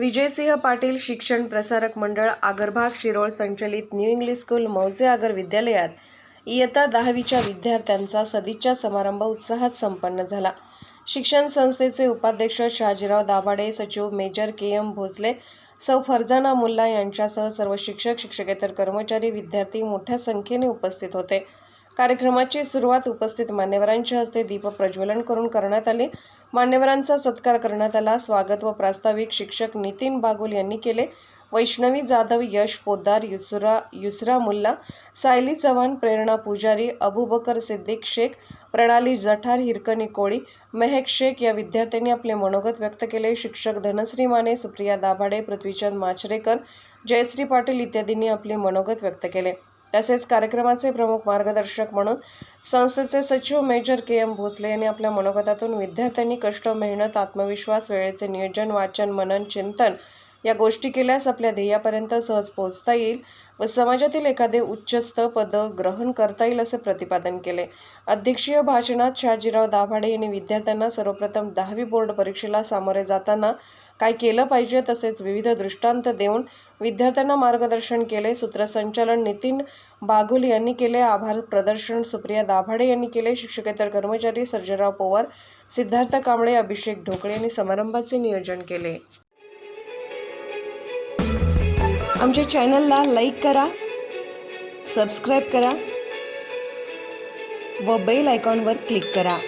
विजयसिंह पाटील शिक्षण प्रसारक मंडळ आगरभाग शिरोळ संचलित new English school मौजे आगर विद्यालयात इयत्ता दहावीच्या विद्यार्थ्यांचा सदिच्छा समारंभ उत्साहात संपन्न झाला. शिक्षण संस्थेचे उपाध्यक्ष शहाजीराव दाभाडे सचिव मेजर के एम भोसले सौ फरजाना मुल्ला यांच्यासह सर्व शिक्षक शिक्षकेतर कर्मचारी विद्यार्थी मोठ्या संख्येने उपस्थित होते. कार्यक्रमाची सुरुवात उपस्थित मान्यवरांच्या हस्ते दीप प्रज्वलन करून करण्यात आले. मान्यवरांचा सत्कार करण्यात आला. स्वागत व प्रास्ताविक शिक्षक नितीन बागुल यांनी केले. वैष्णवी जाधव यश पोद्दार युसरा युसरा मुल्ला सायली चव्हाण प्रेरणा पुजारी अबुबकर सिद्दीक शेख प्रणाली जठार हिरकणी कोळी मेहक शेख या विद्यार्थ्यांनी आपले मनोगत व्यक्त केले. शिक्षक धनश्री माने सुप्रिया दाभाडे पृथ्वीचंद माचरेकर जयश्री पाटील इत्यादींनी आपले मनोगत व्यक्त केले. तसेच कार्यक्रमाचे प्रमुख मार्गदर्शक म्हणून संस्थेचे सचिव मेजर के एम भोसले यांनी आपल्या मनोगतातून विद्यार्थ्यांनी कष्ट मेहनत आत्मविश्वास वेळेचे नियोजन वाचन मनन चिंतन या गोष्टी केल्यास आपल्या ध्येयापर्यंत सहज पोहोचता येईल व समाजातील एखादे उच्चस्त पद ग्रहण करता येईल असे प्रतिपादन केले. अध्यक्षीय भाषणात शहाजीराव दाभाडे यांनी विद्यार्थ्यांना सर्वप्रथम दहावी बोर्ड परीक्षेला सामोरे जाताना काय केलं पाहिजे तसेच विविध दृष्टांत देऊन विद्यार्थ्यांना मार्गदर्शन केले. सूत्रसंचालन नितीन बागुल यांनी केले. आभार प्रदर्शन सुप्रिया दाभाडे यांनी केले. शिक्षकेतर कर्मचारी सर्जराव पवार सिद्धार्थ कांबळे अभिषेक ढोकळे यांनी समारंभाचे नियोजन केले. आमच्या चॅनलला लाईक करा सबस्क्राईब करा व बेल आयकॉनवर क्लिक करा.